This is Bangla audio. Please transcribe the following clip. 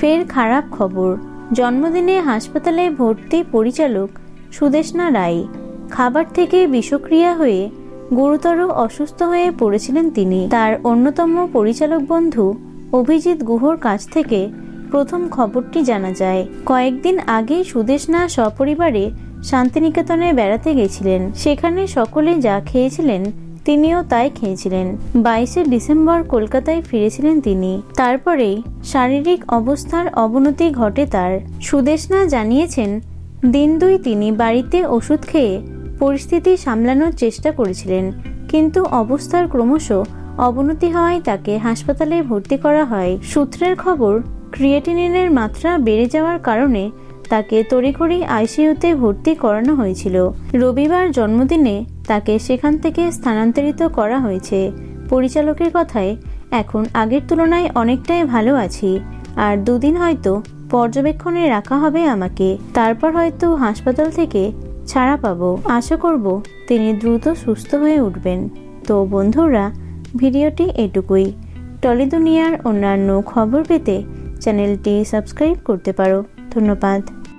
ফের খারাপ খবর। জন্মদিনে হাসপাতালে ভর্তি পরিচালক সুদেশনা রায়। খাবার থেকে বিষক্রিয়া হয়ে গুরুতর অসুস্থ হয়ে পড়েছিলেন তিনি। তার অন্যতম পরিচালক বন্ধু অভিজিৎ গুহর কাছ থেকে প্রথম খবরটি জানা যায়। কয়েকদিন আগে সুদেশনা সপরিবারে শান্তিনিকেতনে বেড়াতে গেছিলেন। সেখানে সকলে যা খেয়েছিলেন তিনিও তাই খেয়েছিলেন। বাইশে ডিসেম্বর কলকাতায় ফিরেছিলেন তিনি। তারপরেই শারীরিক অবস্থার অবনতি ঘটে তার। সুদেশনা জানিয়েছেন, দিন দুই তিনি বাড়িতে ওষুধ খেয়ে পরিস্থিতি সামলানোর চেষ্টা করেছিলেন, কিন্তু অবস্থার ক্রমশ অবনতি হওয়ায় তাকে হাসপাতালে ভর্তি করা হয়। সূত্রের খবর, ক্রিয়েটিনিনের মাত্রা বেড়ে যাওয়ার কারণে তাকে তড়িঘড়ি আইসিইউতে ভর্তি করানো হয়েছিল। রবিবার জন্মদিনে তাকে সেখান থেকে স্থানান্তরিত করা হয়েছে। পরিচালকের কথায়, এখন আগের তুলনায় অনেকটাই ভালো আছি। আর দুদিন হয়তো পর্যবেক্ষণে রাখা হবে আমাকে। তারপর হয়তো হাসপাতাল থেকে ছাড়া পাবো। আশা করব তিনি দ্রুত সুস্থ হয়ে উঠবেন। তো বন্ধুরা, ভিডিওটি এটুকুই। টলি দুনিয়ার অন্যান্য খবর পেতে চ্যানেলটি সাবস্ক্রাইব করতে পারো। ধন্যবাদ।